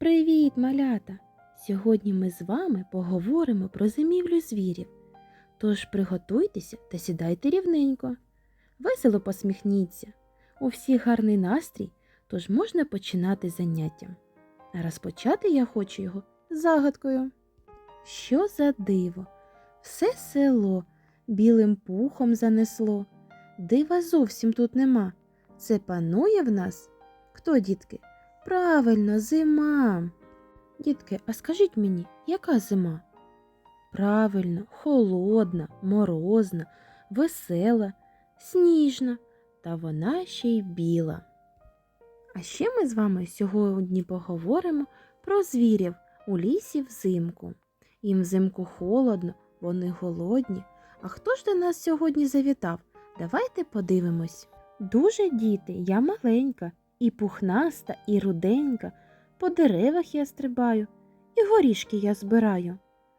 Привіт, малята! Сьогодні ми з вами поговоримо про зимівлю звірів. Тож приготуйтеся та сідайте рівненько. Весело посміхніться. У всіх гарний настрій, тож можна починати заняття. А розпочати я хочу його загадкою. Що за диво? Все село білим пухом занесло. Дива зовсім тут нема. Це панує в нас? Хто, дітки? Правильно, зима. Дітки, а скажіть мені, яка зима? Правильно, холодна, морозна, весела, сніжна, та вона ще й біла. А ще ми з вами сьогодні поговоримо про звірів у лісі взимку. Їм взимку холодно, вони голодні. А хто ж до нас сьогодні завітав? Давайте подивимось. Дуже діти, я маленька, і пухнаста, і руденька. По деревах я стрибаю, і горішки я збираю.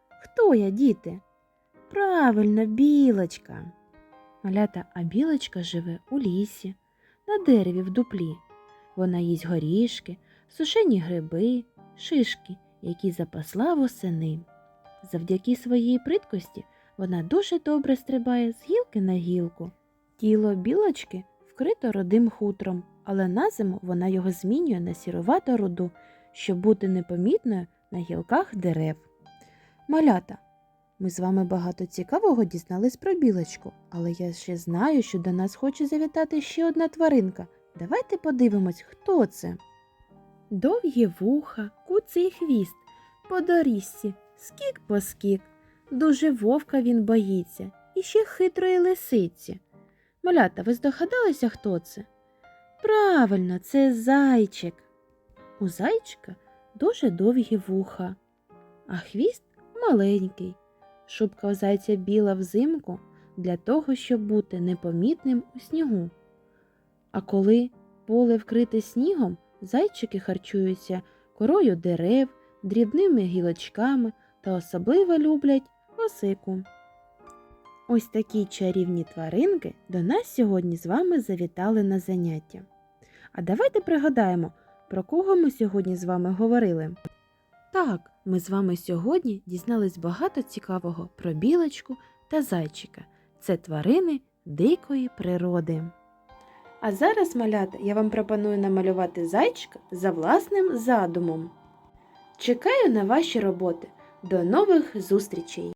Хто я, діти? Правильно, білочка. Малята, а білочка живе у лісі, на дереві в дуплі. Вона їсть горішки, сушені гриби, шишки, які запасла восени. Завдяки своїй приткості вона дуже добре стрибає з гілки на гілку. Тіло білочки вкрито родим хутром, але на зиму вона його змінює на сірувато руду, щоб бути непомітною на гілках дерев. Малята, ми з вами багато цікавого дізнались про білочку, але я ще знаю, що до нас хоче завітати ще одна тваринка. Давайте подивимось, хто це. Довгі вуха, куций хвіст, по доріжці, скік по скік. Дуже вовка він боїться, і ще хитрої лисиці. Малята, ви здогадалися, хто це? Правильно, це зайчик. У зайчика дуже довгі вуха, а хвіст маленький. Шубка у зайця біла взимку для того, щоб бути непомітним у снігу. А коли поле вкрите снігом, зайчики харчуються корою дерев, дрібними гілочками та особливо люблять осику. Ось такі чарівні тваринки до нас сьогодні з вами завітали на заняття. А давайте пригадаємо, про кого ми сьогодні з вами говорили. Так, ми з вами сьогодні дізнались багато цікавого про білочку та зайчика. Це тварини дикої природи. А зараз, малята, я вам пропоную намалювати зайчика за власним задумом. Чекаю на ваші роботи. До нових зустрічей!